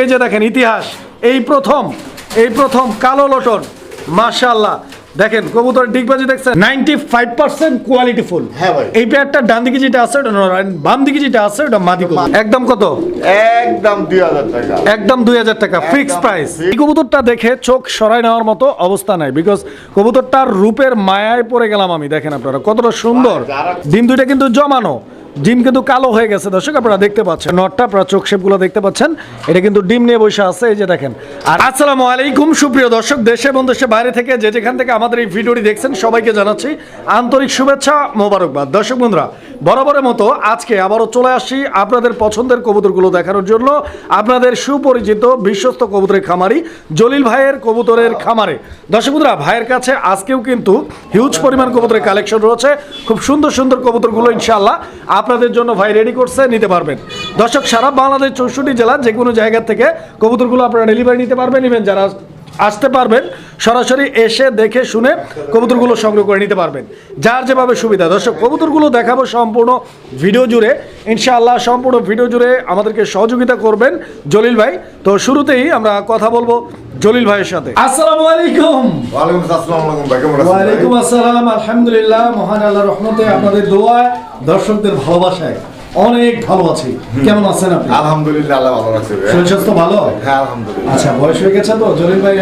এই যে দেখেন ইতিহাস। এই প্রথম এই প্রথম কালো লটন মাশাআল্লাহ। দেখেন কবুতর ডিগবাজি দেখছেন? Ninety five percent quality full হ্যাঁ ভাই। এই পেয়ারটা ডান দিকে যেটা আছে ওটা বাম দিকে যেটা আছে ওটা মাদি কবুতর। একদম কত? একদম দুই হাজার টাকা। একদম দুই হাজার টাকা ফিক্স প্রাইস এই কবুতরটা দেখে চোখ সরাই নেওয়ার মতো অবস্থা নাই বিকজ কবুতরটার রূপের মায়ায় পড়ে গেলাম আমি। দেখেন আপনারা কতটা সুন্দর। ডিম দুইটা কিন্তু জমানো। ডিম কিন্তু কালো হয়ে গেছে, দর্শক আপনারা দেখতে পাচ্ছেন। নটটা আপনারা চোখ শেপগুলো দেখতে পাচ্ছেন। এটা কিন্তু ডিম নিয়ে বসে আছে, এই যে দেখেন। আর আসসালামু আলাইকুম, সুপ্রিয় দর্শক, দেশে এবং দেশে বাইরে থেকে যে যেখান থেকে আমাদের এই ভিডিওটি দেখছেন, সবাইকে জানাচ্ছি আন্তরিক শুভেচ্ছা, মোবারকবাদ। দর্শক বন্ধুরা বরাবরের মতো আজকে আবারও চলে আসি আপনাদের পছন্দের কবুতরগুলো দেখানোর জন্য। আপনাদের সুপরিচিত বিশ্বস্ত কবুতরের খামারি জলিল ভাইয়ের কবুতরের খামারে। দর্শক বন্ধুরা, ভাইয়ের কাছে আজকেও কিন্তু হিউজ পরিমাণ কবুতরের কালেকশন রয়েছে। খুব সুন্দর সুন্দর কবুতরগুলো ইনশাআল্লাহ আপনাদের জন্য ভাই রেডি করছে, নিতে পারবেন। দর্শক, সারা বাংলাদেশ চৌষট্টি জেলার যে কোনো জায়গা থেকে কবুতরগুলো আপনারা ডেলিভারি নিতে পারবেন। ইভেন যারা আসতে পারবেন সরাসরি এসে দেখে শুনে কবুতরগুলো সংগ্রহ করে নিতে পারবেন। যার যেভাবে সুবিধা। দর্শক কবুতরগুলো দেখাবো সম্পূর্ণ ভিডিও জুড়ে। ইনশাআল্লাহ সম্পূর্ণ ভিডিও জুড়ে আমাদেরকে সহযোগিতা করবেন জলিল ভাই। তো শুরুতেই আমরা কথা বলব জলিল ভাইয়ের সাথে। আসসালামু আলাইকুম। আসসালাম আলাইকুম আসসালাম আলহামদুলিল্লাহ। মহান আল্লাহ রহমতে আপনাদের দোয়ায় দর্শকদের ভালোবাসায়। অনেক ভালো আছি। কেমন আছেন আপনি? আলহামদুলিল্লাহ আল্লাহ ভালো ভাই। শরীর স্বাস্থ্য ভালো? হ্যাঁ আলহামদুলিল্লাহ। আচ্ছা বয়স হয়ে গেছে তো? জলিল ভাই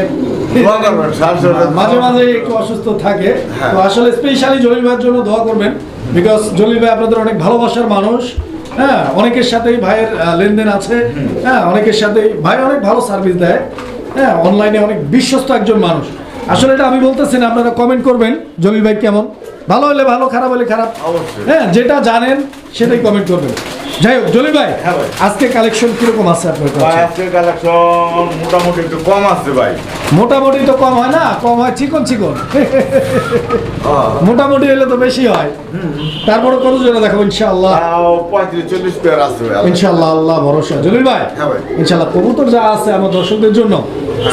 সার- মাঝে মাঝে একটু অসুস্থ থাকে। হ্যাঁ। তো আসলে স্পেশালি জলিল ভাইয়ের জন্য দোয়া করবেন বিকজ জলিল ভাই আপনাদের অনেক ভালোবাসার মানুষ। হ্যাঁ অনেকের সাথেই ভাইয়ের লেনদেন আছে। হ্যাঁ অনেকের সাথেই ভাই অনেক ভালো সার্ভিস দেয়। হ্যাঁ অনলাইনে অনেক বিশ্বস্ত একজন মানুষ। আসলে এটা আমি বলতেছি না আপনারা কমেন্ট করবেন জলিল ভাই কেমন? ভালো হলে ভালো খারাপ হলে খারাপ। হ্যাঁ যেটা জানেন সেটাই কমেন্ট করবেন। যাই হোক ভাই হ্যাঁ আজকে কালেকশন কীরকম আছে আপনার কাছে? আজকের কালেকশন মোটামুটি একটু কম আসছে ভাই। মোটামুটি তো কম হয় না কম হয় চিকন চিকন। মোটামুটি হলে তো বেশি হয়। তারপরে কত জোড়া দেখাবো ইনশাআল্লাহ? পঁয়ত্রিশ চল্লিশ পেয়ার ভাই। ইনশাআল্লাহ আল্লাহ ভরসা। জলিল ভাই হ্যাঁ ভাই। ইনশাআল্লাহ কবুতর যা আছে আমার দর্শকদের জন্য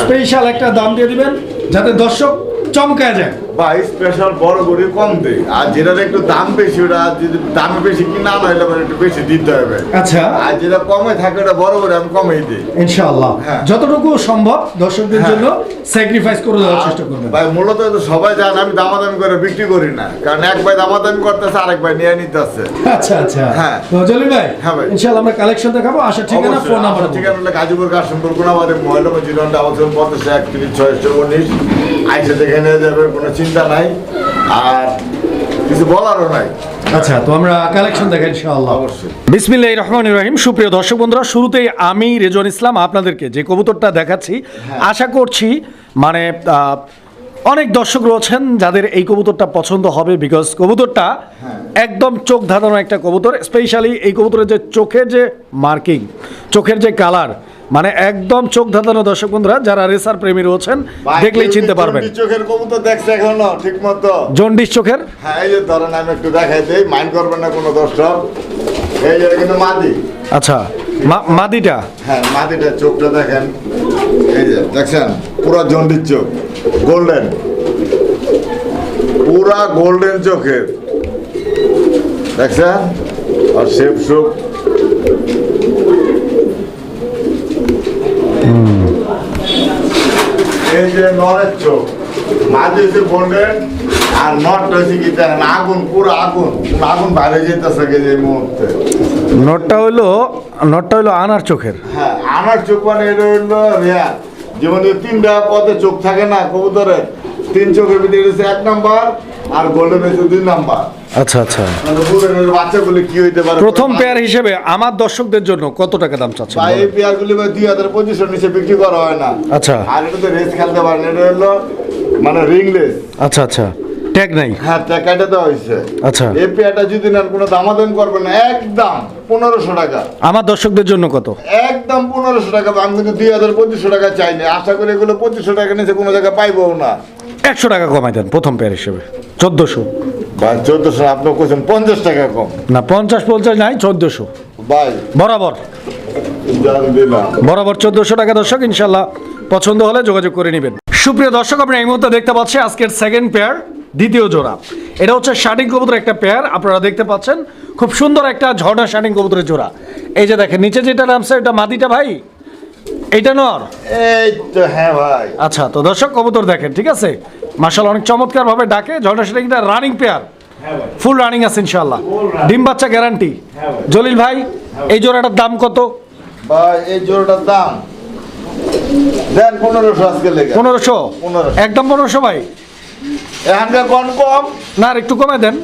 স্পেশাল একটা দাম দিয়ে দিবেন যাতে দর্শক চমকায় যায়। ভাই স্পেশাল বড় করে কম দেয়। আর যেটার একটু দাম বেশি ওটা যদি দামে বেশি কিনা না হলে আবার একটু বেশি দিতে হবে। আচ্ছা। আর যেটা কমে থাকে ওটা বড় করে আমি কমেই দিই। ইনশাআল্লাহ। হ্যাঁ। যতটুকু সম্ভব দর্শকদের হ্যাঁ। জন্য স্যাক্রিফাইস করে দেওয়ার চেষ্টা করবেন। ভাই মূলত তো সবাই জানে আমি দামাদামি করে বিক্রি করি না। কারণ এক ভাই দামাদামি করতেছে আরেক ভাই নিয়ে নিতেছে। আচ্ছা আচ্ছা। হ্যাঁ। জলিল ভাই হ্যাঁ ভাই। ইনশাআল্লাহ আমরা কালেকশন দেখাবো। আশা ঠিকানা ফোন নাম্বার ঠিকানা গাজীপুর কাশিমপুর গুণাবাদে মহিলা জিরো আবাসন পঞ্চাশ একত্রিশ ছয়শো উনিশ। আইসে দেখে নিয়ে যাবে কোনো চিন্তা নাই। আর কিছু বলারও নাই। আচ্ছা তো আমরা কালেকশন দেখাই ইনশাআল্লাহ। অবশ্যই। বিসমিল্লাহ রহমান রহিম। সুপ্রিয় দর্শক বন্ধুরা শুরুতেই আমি রেজন ইসলাম আপনাদেরকে যে কবুতরটা দেখাচ্ছি আশা করছি মানে অনেক দর্শক রয়েছেন যাদের এই কবুতরটা পছন্দ হবে বিকজ কবুতরটা একদম চোখ ধাঁধানো একটা কবুতর স্পেশালি এই কবুতরের যে চোখের যে মার্কিং চোখের যে কালার মানে একদম চোখ ধাঁধানো দর্শক বন্ধুরা যারা রেসার প্রেমী রয়েছেন দেখলেই চিনতে পারবেন। চোখের কবুতর দেখছে এখনও ঠিক মতো জন্ডিস চোখের? হ্যাঁ এই যে ধরেন আমি একটু দেখাই দিই মাইন্ড করবেন না কোনো দর্শক। এই যে কিন্তু মাদি। আচ্ছা মাদিটা? হ্যাঁ মাদিটার চোখটা দেখেন। এই যে দেখছেন? পুরো জন্ডিস চোখ গোল্ডেন। পুরা গোল্ডেন চোখের। দেখছেন? আর শেপ সুপ এই যে নরের চোখ মাঝে হচ্ছে গোল্ডেন আর নটটা হচ্ছে কি দেখেন আগুন পুরো আগুন আগুন বাইরে যেতেছে যে মুহূর্তে। নটটা হইল নটটা হইল আনার চোখের। হ্যাঁ আনার চোখ মানে এটা হইল রেয়ার যেমন তিনটা পথে চোখ থাকে না কবুতরের। তিন চোখের ভিতরে এক নাম্বার আর গোল্ডেন দুই নাম্বার। আচ্ছা আচ্ছা। মানে বাচ্চাগুলি কি হইতে পারে? প্রথম পেয়ার হিসেবে আমার দর্শকদের জন্য কত টাকা দাম চাচ্ছেন ভাই এই পেয়ারগুলি ভাই দুই হাজার পঁচিশের নিচে বিক্রি করা হয় না। আচ্ছা। আর এটা তো রেস খেলতে পারেন এটা হলো মানে রিংলেস আচ্ছা আচ্ছা। ট্যাগ নাই? হ্যাঁ টাকাটা দেওয়া হয়েছে। আচ্ছা। এই পেয়ারটা যদি নেন কোনো দামাদাম করবেন না। একদম পনেরোশো টাকা। আমার দর্শকদের জন্য কত? একদম পনেরোশো টাকা আমি কিন্তু দুই হাজার পঁচিশশো টাকা চাইনি। আশা করি এগুলো পঁচিশশো টাকা নিচে কোনো জায়গায় পাইবো না। একশো টাকা কমাই দেন প্রথম পেয়ার হিসেবে। চোদ্দোশো। ভাই চোদ্দশো আপনি কোথাও পঞ্চাশ টাকা কম। না পঞ্চাশ পঞ্চাশ নাই চোদ্দোশো। ভাই। বরাবর। বরাবর চোদ্দোশো টাকা দর্শক ইনশাল্লাহ পছন্দ হলে যোগাযোগ করে নেবেন। সুপ্রিয় দর্শক আপনি এই মুহূর্তে দেখতে পাচ্ছেন আজকের সেকেন্ড পেয়ার দ্বিতীয় জোড়া। এটা হচ্ছে শার্টিং কবুতর একটা পেয়ার আপনারা দেখতে পাচ্ছেন। খুব সুন্দর একটা ঝর্ণা শার্টিং কবুতরের জোড়া। এই যে দেখেন নিচে যেটা নামছে এটা মাদিটা ভাই? এইটা নর? এই তো হ্যাঁ ভাই। আচ্ছা তো দর্শক কবুতর দেখেন ঠিক আছে? মার্শাল অনেক চমৎকার ভাবে ডাকে। ঝর্ণা সেটা কিন্তু রানিং পেয়ার ফুল রানিং আছে ইনশাল্লাহ ডিম বাচ্চা গ্যারান্টি জলিল ভাই এই জোড়াটার দাম কত? ভাই এই জোড়াটার দাম? দেন পনেরোশো আজকে লেগে। পনেরোশো? একদম পনেরোশো ভাই? এখানকার কম কম? না একটু কমে দেন।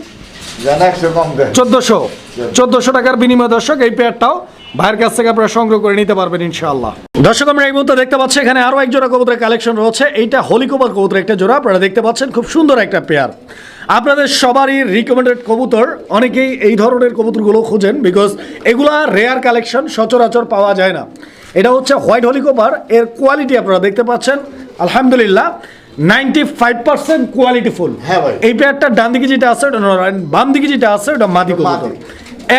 চোদ্দোশো। চোদ্দোশো টাকার বিনিময় দর্শক এই পেয়ারটাও ভাইয়ের কাছ থেকে আপনারা সংগ্রহ করে নিতে পারবেন ইনশাআল্লাহ। দর্শক আমরা এই মুহূর্তে দেখতে পাচ্ছি এখানে আরও এক জোড়া কবুতরের কালেকশন রয়েছে। এইটা হলিকোবার কবুতর একটা জোড়া। আপনারা দেখতে পাচ্ছেন খুব সুন্দর একটা পেয়ার আপনাদের সবারই রিকমেন্ডেড কবুতর। অনেকেই এই ধরনের কবুতরগুলো খোঁজেন বিকজ এগুলা রেয়ার কালেকশন সচরাচর পাওয়া যায় না। এটা হচ্ছে হোয়াইট হলিকোবার এর কোয়ালিটি আপনারা দেখতে পাচ্ছেন। আলহামদুলিল্লাহ নাইনটি ফাইভ পার্সেন্ট কোয়ালিটিফুল হ্যাঁ ভাই। এই পেয়ারটা ডান দিকে যেটা আছে ওটা বাম দিকে যেটা আছে ওটা মাদি। কবুতর।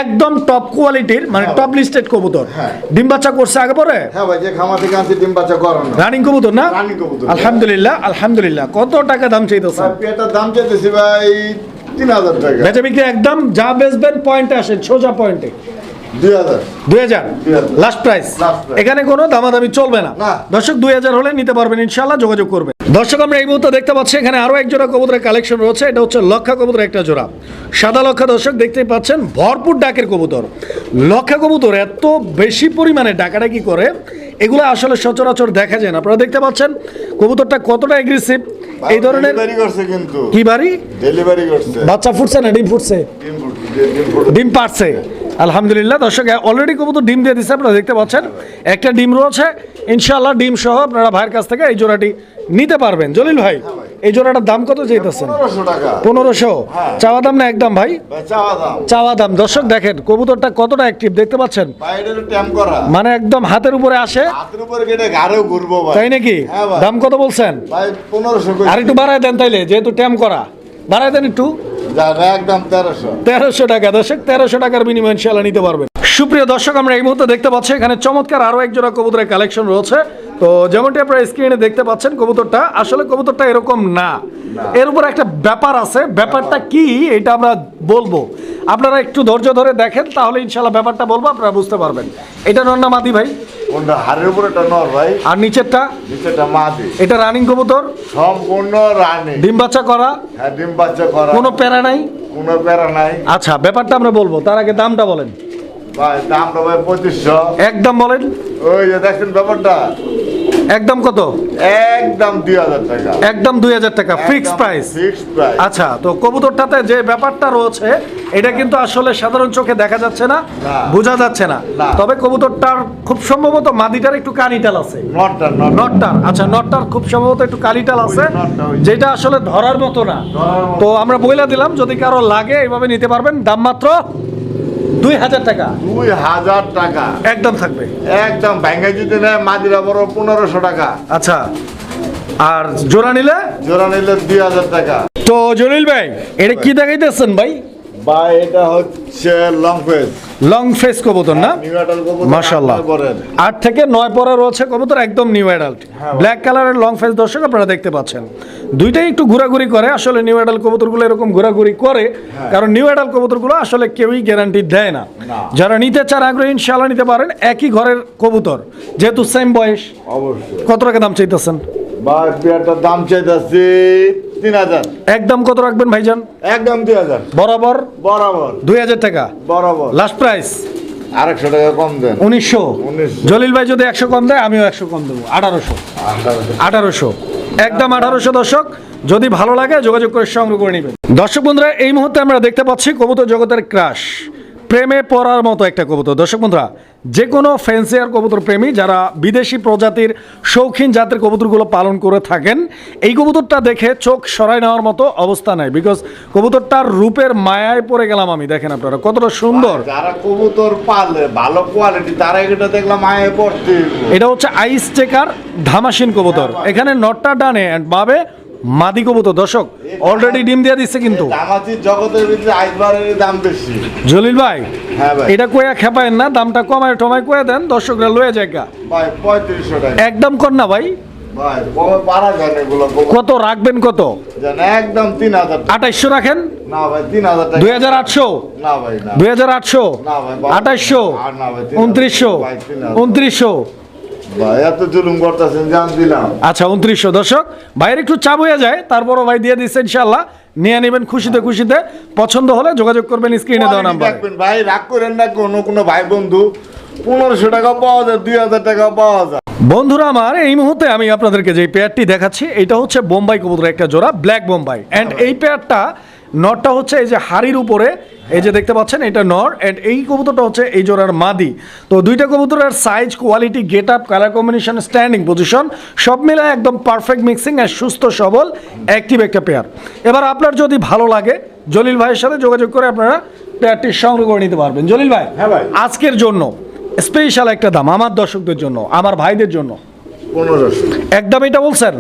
একদম টপ কোয়ালিটির মানে টপ লিস্টেড কবুতর। হ্যাঁ। ডিম বাচ্চা করছে আগে পরে? হ্যাঁ ভাই যে খামা থেকে আনছি ডিম বাচ্চা করানো। রানিং কবুতর না? Running কবুতর। আলহামদুলিল্লাহ আলহামদুলিল্লাহ। কত টাকা দাম চাইতেছে ভাই পেটার দাম চাইতেছি ভাই তিন হাজার টাকা। বেচা বিক্রি একদম যা বেচবেন পয়েন্টে আসেন সোজা পয়েন্টে দুই হাজার। দুই হাজার? 2000 লাস্ট প্রাইস এখানে কোনো দামাদামি চলবে না। না। দর্শক দুই হাজার হলে নিতে পারবেন ইনশাল্লাহ যোগাযোগ করবেন। দর্শক আমরা এই মুহূর্তে দেখতে পাচ্ছি এখানে আরও এক জোড়া কবুতরের কালেকশন রয়েছে। এটা হচ্ছে লক্ষা কবুতরের একটা জোড়া। সাদা লক্ষা দর্শক দেখতেই পাচ্ছেন ভরপুর ডাকের কবুতর। লক্ষা কবুতর এত বেশি পরিমাণে ডাকাডাকি করে এগুলো আসলে সচরাচর দেখা যায় না। আপনারা দেখতে পাচ্ছেন কবুতরটা কতটা এগ্রেসিভ এই ধরনের ডেলিভারি করছে কিন্তু। কি বাড়ি? ডেলিভারি করছে। বাচ্চা ফুটছে না ডিম ফুটছে? ডিম ফুট- ডিম ফুট- ডিম পারছে আলহামদুলিল্লাহ দর্শক অলরেডি কবুতর ডিম দিয়ে দিচ্ছে আপনারা দেখতে পাচ্ছেন। একটা ডিম রয়েছে ইনশাআল্লাহ ডিম সহ আপনারা ভাইয়ের কাছ থেকে এই জোড়াটি নিতে পারবেন। জলিল ভাই এই জোড়াটার দাম কত চাইতেছেন? পনেরোশো হ্যাঁ। চাওয়া দাম না একদম ভাই? চাওয়া দাম। দর্শক দেখেন কবুতরটা কতটা অ্যাক্টিভ দেখতে পাচ্ছেন? মানে একদম হাতের উপরে আসে। তাই নাকি? হ্যাঁ দাম কত বলছেন? আর একটু বাড়ায় দেন তাইলে যেহেতু ট্যাম করা। বাড়ায় দেন একটু। একদম তেরোশো। তেরোশো টাকা। দর্শক তেরোশো টাকার বিনিময়ে ইনশাল্লাহ নিতে পারবেন। সুপ্রিয় দর্শক আমরা এই মুহূর্তে দেখতে পাচ্ছি এখানে চমৎকার আরও এক জোড়া কবুতরের কালেকশন রয়েছে। তো যেমনটি আপনারা স্ক্রিনে দেখতে পাচ্ছেন কবুতরটা আসলে কবুতরটা এরকম না। এর উপর একটা ব্যাপার আছে। ব্যাপারটা কি এটা আমরা বলব। আপনারা একটু ধৈর্য ধরে দেখেন তাহলে ইনশাল্লাহ ব্যাপারটা বলব আপনারা বুঝতে পারবেন। এটা নন্না মাদি ভাই। কোনটা হাড়ের উপরে একটা নর ভাই। আর নিচেরটা? নিচেরটা মাদি এটা রানিং কবুতর? সম্পূর্ণ রানী। ডিম বাচ্চা করা? হ্যাঁ ডিম বাচ্চা করা। কোনো প্যারা নাই? কোনো প্যারা নাই। আচ্ছা ব্যাপারটা আমরা বলব। তার আগে দামটা বলেন। ভাই দামটা ভাই পঁচিশশো। একদম বলেন। ওই যে দেখছেন ব্যাপারটা? একদম কত? একদম দুই হাজার টাকা। একদম দুই হাজার টাকা ফিক্স প্রাইস ফিক্স প্রাইস আচ্ছা তো কবুতরটাতে যে ব্যাপারটা রয়েছে এটা কিন্তু আসলে সাধারণ চোখে দেখা যাচ্ছে না। বোঝা যাচ্ছে না। তবে কবুতরটার খুব সম্ভবত মাদিটার একটু কানিটাল আছে। নটটা নট নটটার আচ্ছা নটটার খুব সম্ভবত একটু কালিটাল আছে যেটা আসলে ধরার মতো না। তো আমরা বইলা দিলাম যদি কারও লাগে এইভাবে নিতে পারবেন। দাম মাত্র দুই হাজার টাকা। দুই হাজার টাকা। একদম থাকবে। একদম ব্যাঙ্গে যদি নেয় মাদিরা বড় পনেরোশো টাকা। আচ্ছা। আর জোড়া নিলে? জোড়া নিলে দুই হাজার টাকা। তো জলিল ভাই এটা কি দেখাইতেছেন ভাই? বা এটা হচ্ছে লং ফেস লং ফেস কবুতর না? নিউ কবুতর মাশাল্লাহ আট থেকে নয় পরে রয়েছে কবুতর একদম নিউ অ্যাডাল্ট ব্ল্যাক কালারের লং ফেস দর্শক আপনারা দেখতে পাচ্ছেন। দুইটাই একটু ঘোরাঘুরি করে আসলে নিউ অ্যাডাল কবুতরগুলো এরকম ঘোরাঘুরি করে কারণ নিউ অ্যাডাল কবুতরগুলো আসলে কেউই গ্যারান্টি দেয় না। যারা নিতে চান আগ্রহী ইনশাল্লাহ নিতে পারেন একই ঘরের কবুতর যেহেতু সেম বয়স। অবশ্যই। কত টাকা দাম চাইতেছেন? বা পেয়ারটার দাম চাইতেছি তিন হাজার। একদম কত রাখবেন ভাইজান? একদম দুই হাজার। বরাবর? বরাবর। দুই হাজার টাকা? বরাবর। লাস্ট প্রাইস আরেকশো টাকা কম দেন। উনিশশো। জলিল ভাই যদি একশো কম দেয় আমিও একশো কম দেবো। আঠারোশো। আঠারোশো। একদম আঠারোশো দর্শক। যদি ভালো লাগে যোগাযোগ করে সংগ্রহ করে নেবেন। দর্শক বন্ধুরা এই মুহূর্তে আমরা দেখতে পাচ্ছি কবুতর জগতের ক্রাশ। প্রেমে পড়ার মতো একটা কবুতর। দর্শক বন্ধুরা যে কোনো ফ্যান্সিয়ার কবুতর প্রেমী যারা বিদেশি প্রজাতির শৌখিন জাতের কবুতরগুলো পালন করে থাকেন এই কবুতরটা দেখে চোখ সরাই নেওয়ার মতো অবস্থা নাই। বিকজ কবুতরটার রূপের মায়ায় পড়ে গেলাম আমি। দেখেন আপনারা কতটা সুন্দর। যারা কবুতর পালে ভালো কোয়ালিটি তারা এটা দেখলাম আয়ে পড়তে এটা হচ্ছে আইস টেকার ধামাসিন কবুতর। এখানে নটটা ডানে and বাবে মাদি কবুতর দর্শক অলরেডি ডিম দিয়ে দিচ্ছে কিন্তু। দামাতির জগতের ভিতরে আইসবারের দাম বেশি। জলিল ভাই হ্যাঁ ভাই। এটা কয়া খেপায়েন না দামটা কমায় টমায় কয়ে দেন দর্শকরা লয়ে জায়গা ভাই পঁয়ত্রিশশো টাকা। একদম কর না ভাই যায় কত রাখবেন কত? একদম তিন হাজার টাকা। আঠাইশশো রাখেন? দুই হাজার আটশো? না ভাই দুই হাজার আটশো? হাজার। উনত্রিশশো। উনত্রিশশো? আচ্ছা উনত্রিশশো দর্শক ভাইয়ের একটু চাপ হয়ে যায় তারপরও ভাই দিয়ে দিচ্ছে ইনশাল্লাহ নিয়ে নেবেন খুশিতে খুশিতে। পছন্দ হলে যোগাযোগ করবেন স্ক্রিনে দেওয়া নাম্বার। ভাই রাগ করেন না কোনো কোনো ভাই বন্ধু। পনেরোশো টাকা পাওয়া যায় দুই হাজার টাকা পাওয়া যায়। বন্ধুরা আমার এই মুহূর্তে আমি আপনাদেরকে যে পেয়ারটি দেখাচ্ছি এটা হচ্ছে বোম্বাই কবুতর একটা জোড়া ব্ল্যাক বোম্বাই। অ্যান্ড এই পেয়ারটা নরটা হচ্ছে এই যে হাড়ির উপরে এই যে দেখতে পাচ্ছেন এটা নর অ্যান্ড এই কবুতরটা হচ্ছে এই জোড়ার মাদি। তো দুইটা কবুতরের size quality get up colour combination standing position সব মিলায় একদম পারফেক্ট মিক্সিং আর সুস্থ সবল অ্যাক্টিভ একটা পেয়ার এবার আপনার যদি ভালো লাগে জলিল ভাইয়ের সাথে যোগাযোগ করে আপনারা পেয়ারটি সংগ্রহ করে নিতে পারবেন। জলিল ভাই হ্যাঁ ভাই। আজকের জন্য স্পেশাল একটা দাম আমার দর্শকদের জন্য আমার ভাইদের জন্য। একদম এটা বলছেন?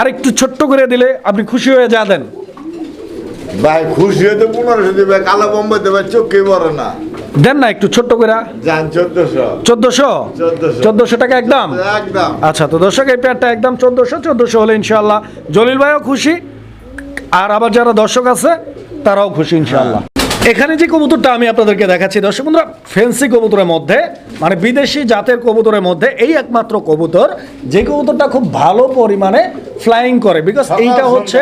আর একটু ছোট্ট করে দিলে আপনি খুশি হয়ে যা দেন ভাই খুশি হয়ে পনেরোশো দেবে কালো দেবে চোখে পড়ে না। দেন না একটু ছোট্ট করে চোদ্দশো। চোদ্দশো? টাকা একদম? আচ্ছা তো দর্শক এই একদম চোদ্দশো চোদ্দশো হলে ইনশাল্লাহ জলিল ভাইও খুশি আর আবার যারা দর্শক আছে তারাও খুশি ইনশাল্লাহ এখানে যে কবুতরটা আমি আপনাদেরকে দেখাচ্ছি দর্শক বন্ধুরা ফেন্সি কবুতরের মধ্যে মানে বিদেশি জাতের কবুতরের মধ্যে এই একমাত্র কবুতর যে কবুতরটা খুব ভালো পরিমাণে ফ্লাইং করে বিকজ এইটা হচ্ছে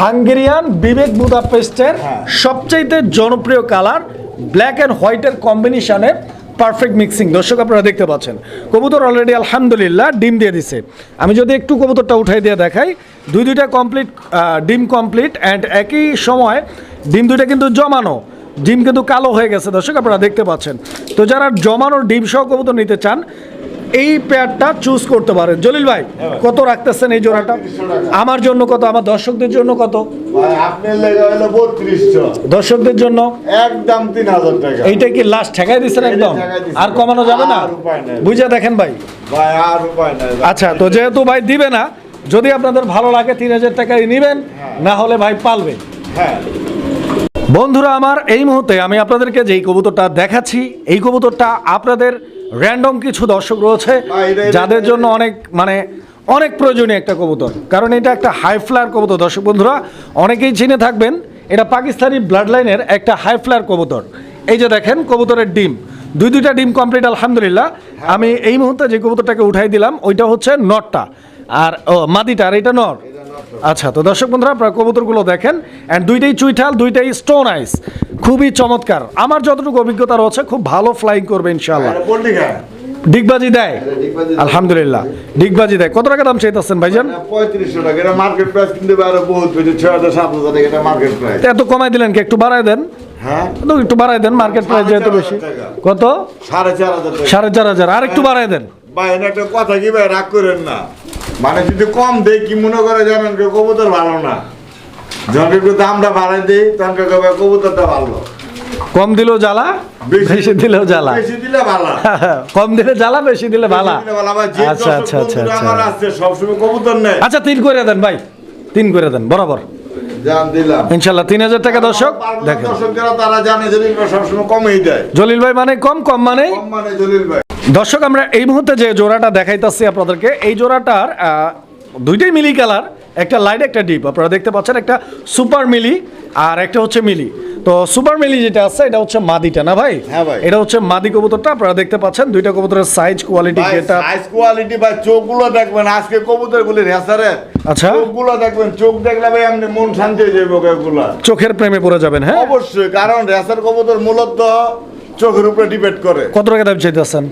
হাঙ্গেরিয়ান বিবেক বুদাপেস্টের হ্যাঁ। সবচাইতে জনপ্রিয় কালার ব্ল্যাক অ্যান্ড হোয়াইটের কম্বিনেশনের পারফেক্ট মিক্সিং। দর্শক আপনারা দেখতে পাচ্ছেন। কবুতর অলরেডি আলহামদুলিল্লাহ ডিম দিয়ে দিছে। আমি যদি একটু কবুতরটা উঠাই দিয়ে দেখাই। দুই দুইটা কমপ্লিট ডিম কমপ্লিট অ্যান্ড একই সময় ডিম দুইটা কিন্তু জমানো। ডিম কিন্তু কালো হয়ে গেছে। দর্শক আপনারা দেখতে পাচ্ছেন। তো যারা জমানো ডিম সহ কবুতর নিতে চান এই পেয়ারটা চুজ করতে পারেন। জলিল ভাই কত রাখতেছেন এই জোড়াটা? আমার জন্য কত আমার দর্শকদের জন্য কত? দর্শকদের জন্য? একদম তিন হাজার টাকা। এইটা কি লাস্ট ঠেকাই দিচ্ছেন একদম? আর কমানো যাবে না। বুঝে দেখেন ভাই। আচ্ছা তো যেহেতু ভাই দিবে না যদি আপনাদের ভালো লাগে তিন হাজার টাকায় নেবেন না হলে ভাই পালবে। হ্যাঁ। বন্ধুরা আমার এই মুহূর্তে আমি আপনাদেরকে যেই কবুতরটা দেখাচ্ছি এই কবুতরটা আপনাদের র্যান্ডম কিছু দর্শক রয়েছে যাদের জন্য অনেক মানে অনেক প্রয়োজনীয় একটা কবুতর। কারণ এটা একটা হাই ফ্লায়ার কবুতর। দর্শক বন্ধুরা অনেকেই চিনে থাকবেন এটা পাকিস্তানি ব্লাড লাইনের একটা হাই ফ্লায়ার কবুতর। এই যে দেখেন কবুতরের ডিম। দুই দুইটা ডিম কমপ্লিট আলহামদুলিল্লাহ। আমি এই মুহূর্তে যে কবুতরটাকে উঠাই দিলাম ওইটা হচ্ছে নটটা। আর ও মাদিটা আর এটা নর। আচ্ছা তো দর্শক বন্ধুরা আপনারা কবুতরগুলো দেখেন। অ্যান্ড দুইটাই চুইঠাল দুইটাই স্টোন আইস খুবই চমৎকার। আমার যতটুকু অভিজ্ঞতা রয়েছে খুব ভালো ফ্লাইং করবে খায় ডিগবাজি দেয়? আলহামদুলিল্লাহ। ডিগবাজি দেয়। কত টাকা দাম চাইতেছেন ভাইজান? পঁয়ত্রিশশো টাকা। এটা মার্কেট প্রাইস কিন্তু আরও বহুত ছয় হাজার সাত হাজার টাকা এটা মার্কেট প্রাইস এত কমাই দিলেন কি একটু বাড়ায় দেন? হ্যাঁ? একটু বাড়ায় দেন মার্কেট প্রাইস যেহেতু বেশি। কত? সাড়ে চার হাজার টাকা। সাড়ে চার হাজার। আর একটু বাড়ায় দেন। ভাই এটা একটা কথা কি ভাই? রাগ করেন না। মানে যদি কম দেয় কি মনে করে জানেন কেউ কবুতর ভালো না? যখন একটু দামটা বাড়াই দেই তখন কেউ কবে কবুতরটা ভালো? কম দিলেও জ্বালা বেশি দিলেও জ্বালা। বেশি দিলে ভালো। কম দিলে জ্বালা বেশি দিলে ভালা। আচ্ছা আচ্ছা আচ্ছা আচ্ছা। আছে সবসময় কবুতর নেই আচ্ছা তিন করে দেন ভাই। তিন করে দেন বরাবর। ইনশাল্লাহ তিন হাজার টাকা দর্শক দেখেন। তারা জানে জলিল ভাই সবসময় কমেই দেয়। জলিল ভাই মানে কম কম মানে মানে জলিল ভাই। দর্শক আমরা এই মুহূর্তে যে জোড়াটা দেখাইতেছি আপনাদেরকে এই জোড়াটার আহ, দুইটাই মিলি কালার। একটা লাইট একটা ডিপ আপনারা দেখতে পাচ্ছেন একটা সুপার মিলি আর একটা হচ্ছে মিলি তো সুপার মিলি যেটা আছে এটা হচ্ছে মাদিটা না ভাই? হ্যাঁ ভাই। এটা হচ্ছে মাদি কবুতরটা আপনারা দেখতে পাচ্ছেন দুইটা কবুতরের সাইজ কোয়ালিটি যেটা সাইজ কোয়ালিটি ভাই চোখগুলো দেখবেন আজকে কবুতর গুলি রেসারের আচ্ছা। চোখগুলো দেখবেন চোখ দেখলে ভাই আপনি মন শান্তি হয়ে যাবে ওগুলা চোখের প্রেমে পড়ে যাবেন হ্যাঁ? অবশ্যই কারণ রেসার কবুতর মূলত চোখের উপরে ডিপেন্ড করে। কত টাকা দাম চাইতেছেন?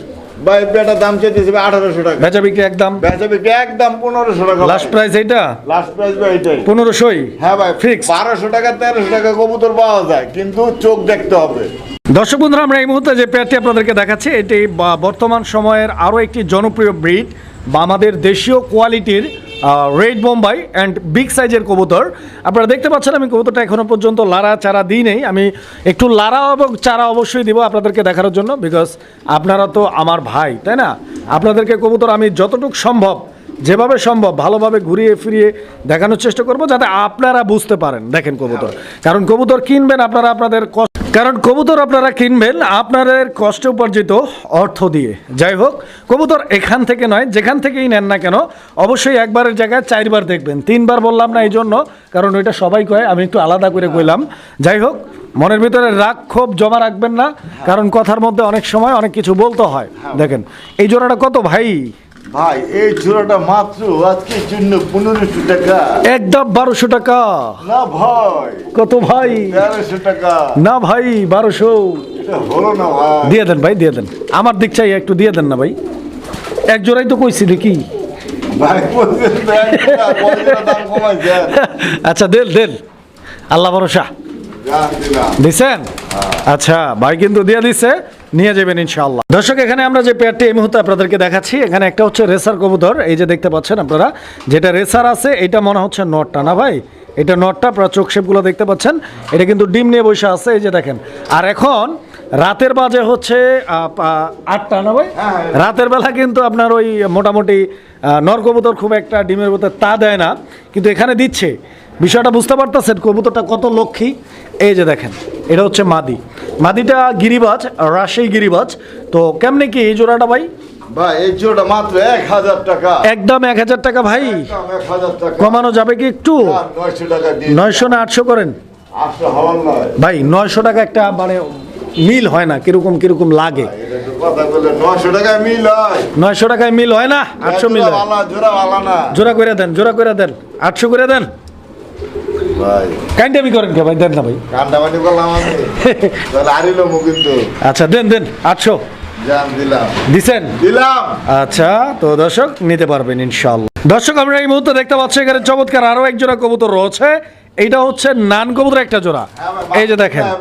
ভাই বেটা দাম আঠারোশো টাকা। বেচা বিক্রি একদম? বেচা বিক্রি একদম পনেরোশো টাকা লাস্ট প্রাইস এইটা? লাস্ট প্রাইস ভাই এটাই পনেরোশোই? হ্যাঁ ভাই ফিক্স বারোশো টাকা তেরোশো টাকা কবুতর পাওয়া যায় কিন্তু চোখ দেখতে হবে। দর্শক বন্ধুরা আমরা এই মুহূর্তে যে পেয়ারটি আপনাদেরকে দেখাচ্ছি এটি বা- বর্তমান সময়ের আরও একটি জনপ্রিয় ব্রিড বা আমাদের দেশীয় কোয়ালিটির রেড বোম্বাই অ্যান্ড বিগ সাইজের কবুতর। আপনারা দেখতে পাচ্ছেন, আমি কবুতরটা এখনও পর্যন্ত লারা চারা দিই নেই। আমি একটু লারা এবং চারা অবশ্যই দিব আপনাদেরকে দেখানোর জন্য বিকজ আপনারা তো আমার ভাই, তাই না? আপনাদেরকে কবুতর আমি যতটুকু সম্ভব যেভাবে সম্ভব, ভালোভাবে ঘুরিয়ে ফিরিয়ে দেখানোর চেষ্টা করব যাতে আপনারা বুঝতে পারেন। দেখেন কবুতর। কারণ কবুতর কিনবেন আপনারা আপনাদের কষ্ট কারণ কবুতর আপনারা কিনবেন আপনাদের কষ্ট উপার্জিত অর্থ দিয়ে। যাই হোক, কবুতর এখান থেকে নয়, যেখান থেকেই নেন না কেন, অবশ্যই একবারের জায়গায় চারবার দেখবেন। তিনবার বললাম না এই জন্য কারণ ওইটা সবাই কয়, আমি একটু আলাদা করে কইলাম। যাই হোক, মনের ভিতরে রাগ ক্ষোভ জমা রাখবেন না, কারণ কথার মধ্যে অনেক সময় অনেক কিছু বলতে হয়। দেখেন, এই জোড়াটা কত ভাই? ভাই এই জোড়াটা মাত্র আজকে জন্য পনেরোশো টাকা। একদম বারোশো টাকা। না ভাই কত ভাই? তেরোশো টাকা। না ভাই বারোশো। হলো না ভাই। দিয়ে দেন ভাই দিয়ে দেন। আমার দিক চাই একটু দিয়ে দেন না ভাই। এক জোড়াই তো কইছি নাকি? আচ্ছা দেন দেন। আল্লাহ ভরসা। দিছেন? আচ্ছা ভাই কিন্তু দিয়ে দিছে। নিয়ে যাবেন ইনশাআল্লাহ। দর্শক এখানে আমরা যে পেয়ারটি এই মুহূর্তে আপনাদেরকে দেখাচ্ছি এখানে একটা হচ্ছে রেসার কবুতর এই যে দেখতে পাচ্ছেন আপনারা যেটা রেসার আছে এটা মনে হচ্ছে নটটা না ভাই? এটা নটটা আপনারা চোখ শেপগুলো দেখতে পাচ্ছেন এটা কিন্তু ডিম নিয়ে বসে আছে এই যে দেখেন। আর এখন রাতের বাজে হচ্ছে আটটা না ভাই? হ্যাঁ, হ্যাঁ। রাতের বেলা কিন্তু আপনার ওই মোটামুটি নর কবুতর খুব একটা ডিমের ভিতরে তা দেয় না কিন্তু এখানে দিচ্ছে। বিষয়টা বুঝতে পারতেছেন কবুতরটা কত লক্ষ্মী? এই যে দেখেন এটা হচ্ছে মাদি। মাদিটা গিরিবাজ রাজশাহী গিরিবাজ। তো কেমনে কি এই জোড়াটা ভাই? ভাই এই জোড়াটা মাত্র এক হাজার টাকা। একদম এক হাজার টাকা ভাই। কমানো যাবে কি একটু? নয়শো না আটশো করেন? ভাই নয়শো টাকা একটা মানে মিল হয় না কীরকম কীরকম লাগে। নয়শো টাকায় মিল হয়। নয়শো টাকায় মিল হয় না আটশো মিল জোড়া করে দেন জোড়া করে দেন। আটশো করে দেন। কাইন্ডামি করেন কে ভাই? দেন না ভাই। করলাম আমি। আরিল কিন্তু। আচ্ছা দেন দেন আটশো। দিলাম। দিছেন? দিলাম। আচ্ছা তো দর্শক নিতে পারবেন ইনশাল্লাহ দর্শক আমরা এই মুহূর্তে দেখতে পাচ্ছি এখানে চমৎকার আরও এক জোড়া কবুতর রয়েছে। এইটা হচ্ছে নান কবুতর একটা জোড়া। এই যে দেখেন হ্যাঁ,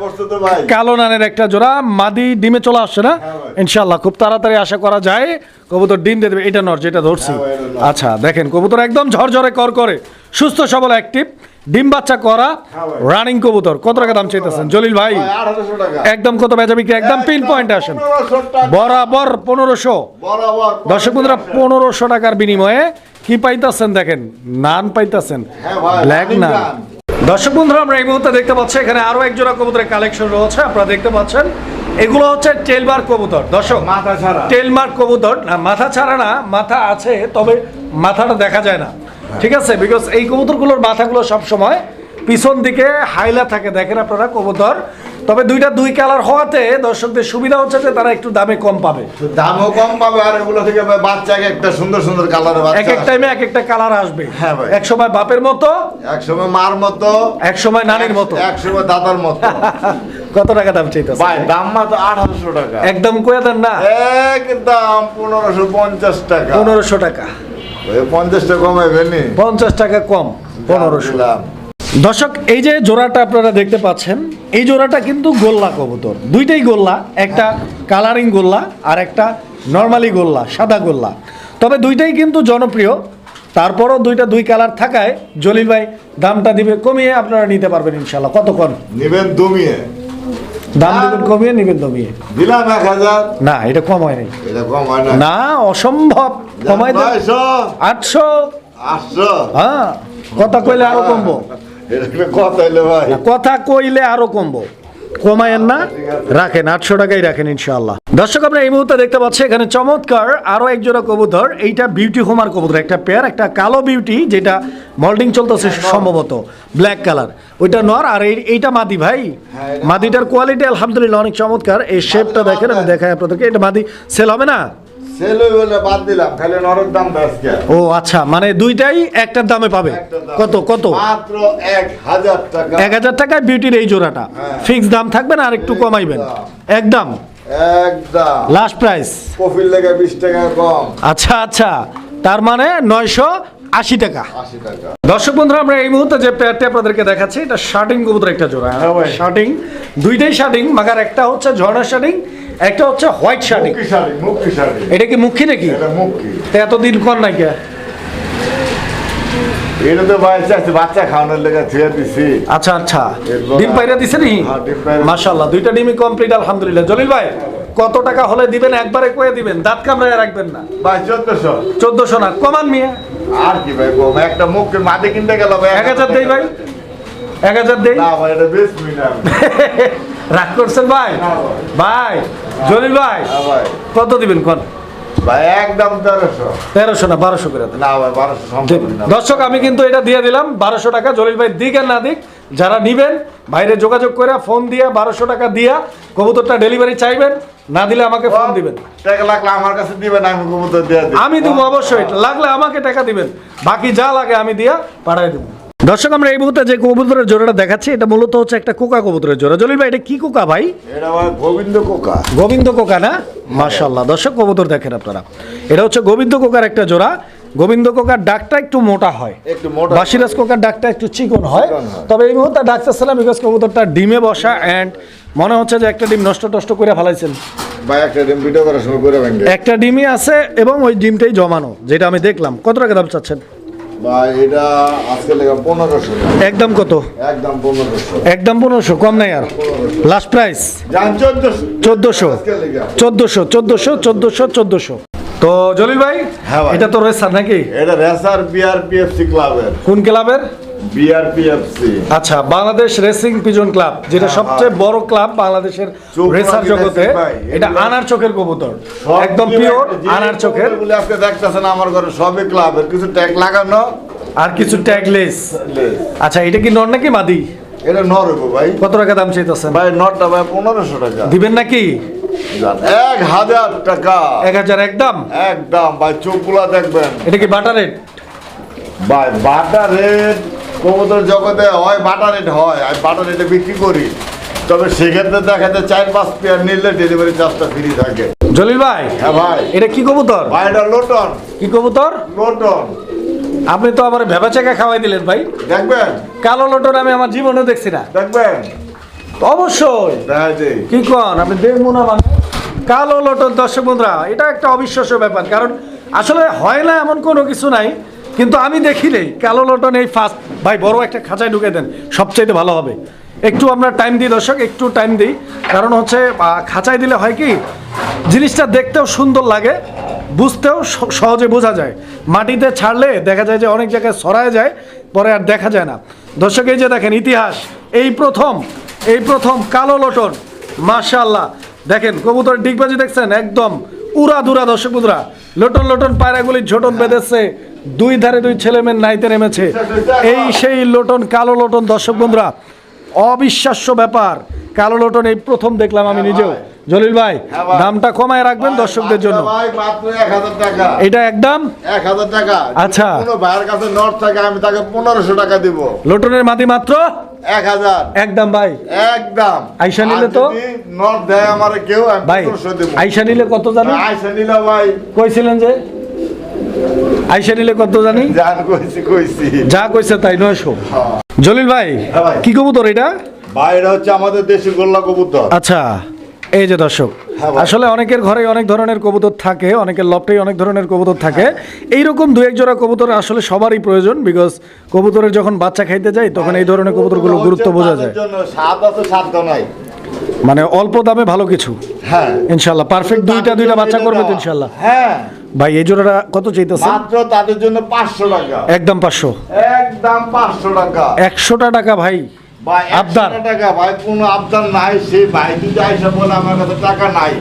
কালো নানের একটা জোড়া মাদি ডিমে চলে আসছে না? হ্যাঁ ইনশাল্লাহ খুব তাড়াতাড়ি আশা করা যায় কবুতর ডিম দিয়ে দেবে। এটা নর যেটা ধরছি। হ্যাঁ। আচ্ছা দেখেন কবুতর একদম ঝরঝরে কর করে সুস্থ সবল অ্যাক্টিভ ডিম বাচ্চা করা রানিং কবুতর। কত টাকা দাম চাইতেছেন? জলিল ভাই ভাই, 1800 টাকা। একদম কত বেচা বিক্রি? একদম পিন পয়েন্ট আসেন। বরাবর পনেরোশো। দর্শক বন্ধুরা পনেরোশো টাকার বিনিময়ে কি পাইতাছেন দেখেন? নান পাইতাছেন। হ্যাঁ ব্ল্যাক নান। নান। দর্শক বন্ধুরা আমরা এই মুহূর্তে দেখতে পাচ্ছি এখানে আরও এক জোড়া কবুতরের কালেকশন রয়েছে। আপনারা দেখতে পাচ্ছেন এগুলো হচ্ছে টেলমার্ক কবুতর। দর্শক মাথা ছাড়া। টেলমার্ক কবুতর না মাথা ছাড়া না মাথা আছে তবে মাথাটা দেখা যায় না। ঠিক আছে বিকজ এই কবুতরগুলোর মাথাগুলো সব সময় পিছন দিকে হাইলা থাকে। দেখেন আপনারা কবুতর। তবে দুইটা দুই কালার হওয়াতে দর্শকদের সুবিধা হচ্ছে যে তারা একটু দামে কম পাবে। দামও কম পাবে আর এগুলো থেকে বাচ্চাকে একটা সুন্দর সুন্দর কালারের এক এক টাইমে এক একটা কালার আসবে। হ্যাঁ ভাই। এক সময় বাপের মতো এক সময় মার মতো এক সময় নানির মতো। এক সময় দাদার মতো। কত টাকা দাম চাইতেছে ভাই দাম মাত্র আঠারোশো টাকা। একদম কয়ে দেন না। একদম পনেরোশো পঞ্চাশ টাকা। পনেরোশো টাকা। ওই পঞ্চাশ টাকা কমাইবে পঞ্চাশ টাকা কম পনেরোশো। দর্শক এই যে জোড়াটা আপনারা দেখতে পাচ্ছেন এই জোড়াটা কিন্তু গোল্লা কবুতর। দুইটাই গোল্লা একটা কালারিং গোল্লা আর একটা নর্মালি গোল্লা সাদা গোল্লা। তবে দুইটাই কিন্তু জনপ্রিয়। তারপরও দুইটা দুই কালার থাকায় জলিল ভাই দামটা দিবে কমিয়ে আপনারা নিতে পারবেন ইনশাল্লাহ কতক্ষণ? নিবেন দমিয়ে। দাম দিবেন কমিয়ে নিবেন দমিয়ে। দিলাম এক হাজার। না এটা কম হয় নাই। এটা কম হয় না না অসম্ভব। কমাই দেন। আটশো। আটশো। হ্যাঁ কথা কইলে আরও কমবো। কথা কইলে আরও কমবো। কমায়েন না রাখেন আটশো টাকাই রাখেন ইনশাআল্লাহ। দর্শক আমরা এই মুহূর্তে দেখতে পাচ্ছি এখানে চমৎকার আরও একজোড়া কবুতর এইটা বিউটি হোমার কবুতর একটা পেয়ার একটা কালো বিউটি যেটা মল্ডিং চলতেছে সম্ভবত ব্ল্যাক কালার ওইটা নর আর এই- এইটা মাদি ভাই। হ্যাঁ, মাদিটার কোয়ালিটি আলহামদুলিল্লাহ অনেক চমৎকার। এই শেপটা দেখেন আমি দেখাই আপনাদেরকে এটা মাদি সেল হবে না? হয়ে বাদ দিলাম খালি নরক দাম ও আচ্ছা মানে দুইটাই একটার দামে পাবে? কত কত? মাত্র এক হাজার টাকা। এক হাজার টাকায় বিউটির এই জোড়াটা। হ্যাঁ। ফিক্স দাম থাকবে না আর একটু কমাইবেন। একদম একদম লাস্ট প্রাইস কফির লেগে বিশ টাকা কম। আচ্ছা আচ্ছা। তার মানে নয়শো আশি টাকা। দর্শক বন্ধুরা আমরা এই মুহূর্তে যে পেয়ারটি আপনাদেরকে দেখাচ্ছি এটা শার্টিং কবুতর একটা জোড়া। হ্যাঁ। শার্টিং দুইটাই শার্টিং মাগার একটা হচ্ছে ঝর্ণা শার্টিং একটা হচ্ছে হোয়াইট শাড়ি। এটা কি মুখী নাকি? এতদিন কর নাই কে? এটা তো বাচ্চা খাওয়ানোর লেগে থুয়ে দিছি। আচ্ছা আচ্ছা। ডিম পাইরা দিছে নি? হ্যাঁ, ডিম পাইরা- মাশাআল্লাহ দুইটা ডিমই কমপ্লিট আলহামদুলিল্লাহ। জলিল ভাই কত টাকা হলে দিবেন? একবারে কয়ে দিবেন দাঁত কামড়ায় রাখবেন না। ভাই চোদ্দশো। চোদ্দশো না কমান মিয়া। আর কি ভাই কম। একটা মুখে কিনতে গেল ভাই এক হাজার দেই ভাই। এক হাজার দেই। না ভাই এটা বেশ মিনা রাগ করছেন ভাই? ভাই। জলিল ভাই হ্যাঁ কত দিবেন কোন? দর্শক আমি কিন্তু এটা দিয়ে দিলাম বারোশো টাকা জলিল ভাই দিক আর না দিক যারা নিবেন বাইরে যোগাযোগ করে ফোন দিয়ে বারোশো টাকা দিয়া কবুতরটা ডেলিভারি চাইবেন না দিলে আমাকে ফোন দিবেন। টাকা লাগলে আমার কাছে দিবেন আমি কবুতর দিয়ে আমি দেবো অবশ্যই লাগলে আমাকে টাকা দিবেন। বাকি যা লাগে আমি দিয়া পাঠাই দেবো। দর্শক আমরা এই মুহূর্তে যে কবুতরের জোড়াটা দেখাচ্ছি এটা মূলত হচ্ছে একটা কোকা কবুতরের জোড়া। জলিল ভাই এটা কি কোকা ভাই? এটা গোবিন্দ কোকা। গোবিন্দ কোকা না? মাশাল্লাহ দর্শক কবুতর দেখেন আপনারা। এটা হচ্ছে গোবিন্দ কোকার একটা জোড়া। গোবিন্দ কোকার ডাকটা একটু মোটা হয়। একটু মোটা বাসিরাজ কোকার ডাকটা একটু চিকন হয়। তবে এই মুহূর্তে ডাকতেছিলাম বিকজ কবুতরটা ডিমে বসা অ্যান্ড মনে হচ্ছে যে একটা ডিম নষ্ট টষ্ট করে ফেলাইছেন। ভাই একটা ডিম ভিডিও করার সময় করে ভেঙে একটা ডিমই আছে এবং ওই ডিমটাই জমানো যেটা আমি দেখলাম। কত টাকা দাম চাচ্ছেন? ভাই এটা আজকে লেগে পনেরোশো একদম কত? একদম পনেরোশো। একদম পনেরোশো কম নাই আর। লাস্ট প্রাইস চোদ্দশো। চোদ্দশো। চোদ্দশো চোদ্দশো চোদ্দশো তো জলিল ভাই হ্যাঁ এটা তো রেসার নাকি? এটা রেসার বিআরপিএফসি ক্লাবের কোন ক্লাবের বিআরপিএফসি। আচ্ছা বাংলাদেশ রেসিং পিজন ক্লাব যেটা হ্যাঁ, সবচেয়ে বড় ক্লাব বাংলাদেশের রেসার জগতে এটা আনার চোখের কবুতর একদম পিওর আনার চোখের। বলে আজকে দেখতেছেন আমার ঘরে সবই ক্লাবের কিছু ট্যাগ লাগানো? আর কিছু ট্যাগলেস আচ্ছা এটা কি নর নাকি মাদি? এটা নর হইবো ভাই। কত টাকা দাম চাইতেছেন? ভাই নটটা ভাই পনেরোশো টাকা। দিবেন নাকি? এক হাজার টাকা। এক হাজার একদম? একদম ভাই চোখগুলা দেখবেন। এটা কি বাটার রেট ভাই বাটার রেট কবুতর জগতে হয় বাটার রেট হয় আমি বাটার রেটে বিক্রি করি। তবে সেক্ষেত্রে দেখা যায় চার পাঁচ পেয়ার নিলে ডেলিভারি চার্জটা ফ্রি থাকে। জলিল ভাই হ্যাঁ ভাই। এটা কি কবুতর? ভাই এটা লোটন। কি কবুতর? লোটন। আপনি তো আমার ভেবা চাকা খাওয়াই দিলেন ভাই। দেখবেন? কালো লটন আমি আমার জীবনে দেখছি না। দেখবেন? অবশ্যই। দেখা যায় কি কন আপনি দেখব না মানে? কালো লটন দর্শক বন্ধুরা এটা একটা অবিশ্বাস্য ব্যাপার কারণ আসলে হয় না এমন কোনো কিছু নাই। কিন্তু আমি দেখিলেই কালো লটন এই ফার্স্ট ভাই, বড় একটা খাঁচায় ঢুকে দেন, সবচাইতে ভালো হবে। একটু আমরা টাইম দিই দর্শক, একটু টাইম দিই। কারণ হচ্ছে খাঁচায় দিলে হয় কি, জিনিসটা দেখতেও সুন্দর লাগে, বুঝতেও সহজে বোঝা যায়। মাটিতে ছাড়লে দেখা যায় যে অনেক জায়গায় সরায় যায়, পরে আর দেখা যায় না। দর্শক, এই যে দেখেন, ইতিহাস, এই প্রথম এই প্রথম কালো লটন মাশাল্লাহ দেখেন, কবুতর ডিগবাজি দেখছেন, একদম উড়া দুরা দর্শক বন্ধুরা। লটন লটন পায়রাগুলি ঝোটন বেঁধেছে দুই ধারে দুই ছেলে মেয়ে নাইতে নেমেছে। এই সেই লোটন কালো লোটন দর্শক বন্ধুরা অবিশ্বাস্য ব্যাপার। কালো লোটন এই প্রথম দেখলাম আমি নিজেও। জলিল ভাই হ্যাঁ দামটা কমায় রাখবেন দর্শকদের জন্য। ভাই এটা একদম এক হাজার টাকা। আচ্ছা। কোনো ভাইয়ের কাছে নট থাকে আমি তাকে পনেরোশো টাকা দিব। লোটনের মাটি মাত্র? এক হাজার। একদম ভাই। একদম আইসা নিলে তো? নট দেয় আমার কেউ ভাই আইসা নিলে কত জানি? আইসা নিলে ভাই। কইছিলেন যে আইসা নিলে কত জানি? যা কইছে তাই নয়শো জলিল ভাই হ্যাঁ কি কবুতর এটা? ভাই এটা হচ্ছে আমাদের দেশি গোল্লা কবুতর। আচ্ছা এই যে দর্শক হ্যাঁ আসলে অনেকের ঘরে অনেক ধরনের কবুতর থাকে অনেকের লফটেই অনেক ধরনের কবুতর থাকে। এইরকম দু এক জোড়া কবুতর আসলে সবারই প্রয়োজন বিকজ কবুতরের যখন বাচ্চা খাইতে যায় তখন এই ধরনের কবুতরগুলো গুরুত্ব বোঝা যায়। মানে অল্প দামে ভালো কিছু। হ্যাঁ। ইনশাল্লাহ পারফেক্ট দুইটা দুইটা বাচ্চা করবে তো ইনশাল্লাহ। হ্যাঁ। ভাই এই জোড়াটা কত চাইতেছে মাত্র তাদের জন্য পাঁচশো টাকা। একদম পাঁচশো। একদম পাঁচশো টাকা। একশোটা টাকা ভাই। ভাই আবদার। আবদার টাকা ভাই কোনো আবদার নাই। সে ভাই যদি আইসা বলে আমার কাছে টাকা নাই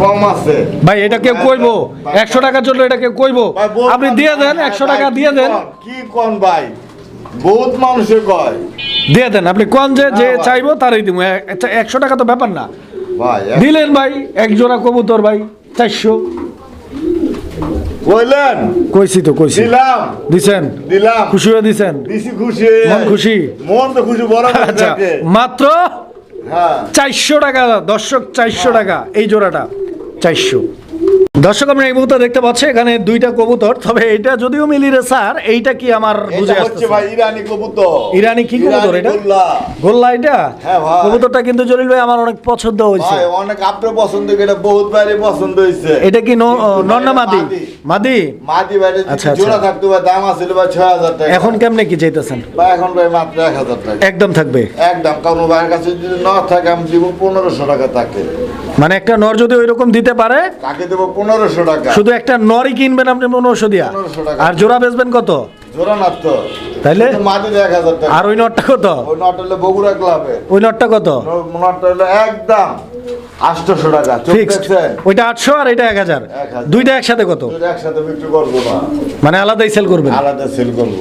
কম আছে। ভাই এটা কেউ কইবো? একশো টাকার জন্য এটা কেউ কইবো? আপনি দিয়ে দেন একশো ভাই, টাকা দিয়ে দেন। কি কোন ভাই? বহুত মানুষে কয়। দিয়ে দেন আপনি কোন যে যে। চাইব তারই দিব একশো টাকা তো ব্যাপার না। ভাই দিলেন ভাই এক জোড়া কবুতর ভাই চারশো। কইলেন? কইছি তো কইছি। দিলাম। দিছেন? দিলাম। খুশি হয়ে দিছেন? দিছি খুশি মন খুশি? মন তো খুশি বড় আচ্ছা মাত্র হ্যাঁ। চারশো টাকা দর্শক চারশো টাকা এই জোড়াটা চারশো। দর্শক আমরা এই মুহূর্তে দেখতে পাচ্ছি এখানে দুইটা কবুতর। তবে এটা যদিও মিলি রে স্যার এইটা কি আমার বুঝে আসছে ভাই ইরানি কবুতর। ইরানি কি কবুতর এটা? গোল্লা। গোল্লা এটা? হ্যাঁ ভাই। কবুতরটা কিন্তু জলিল ভাই আমার অনেক পছন্দ হয়েছে। ভাই অনেক আপনার পছন্দ এটা বহুত বাইরে পছন্দ হয়েছে। এটা কি ন- কিন্তু নর না ভাই, মাদি? মাদি। মাদি? বাইরে আচ্ছা, জোড়া আচ্ছা। থাকতো ভাই দাম আছিল ভাই ছয় হাজার টাকা। এখন কেমনে কি চাইতেছেন? ভাই এখন ভাই মাত্র এক হাজার টাকা। একদম থাকবে। একদম কারণ ভাইয়ের কাছে যদি না থাকে আমি দিব পনেরোশো টাকা তাকে। মানে একটা নর যদি ওই রকম দিতে পারে তাকে দেবো পনেরোশো টাকা। শুধু একটা নরই কিনবেন আপনি পনেরোশো দিয়া। আর জোড়া বেচবেন কত? জোড়া না তো। তাইলে? শুধু এক হাজার টাকা। আর ওই নটটা কত? ওই নট হলো বগুড়া ক্লাবে। ওই নটটা কত? নটটা হলো একদম আটশোশো টাকা। ফিক্সড ওইটা আটশো আর এটা এক হাজার। দুইটা একসাথে কত? একসাথে বিক্রি করব না। মানে আলাদাই সেল করবেন। আলাদা সেল করব।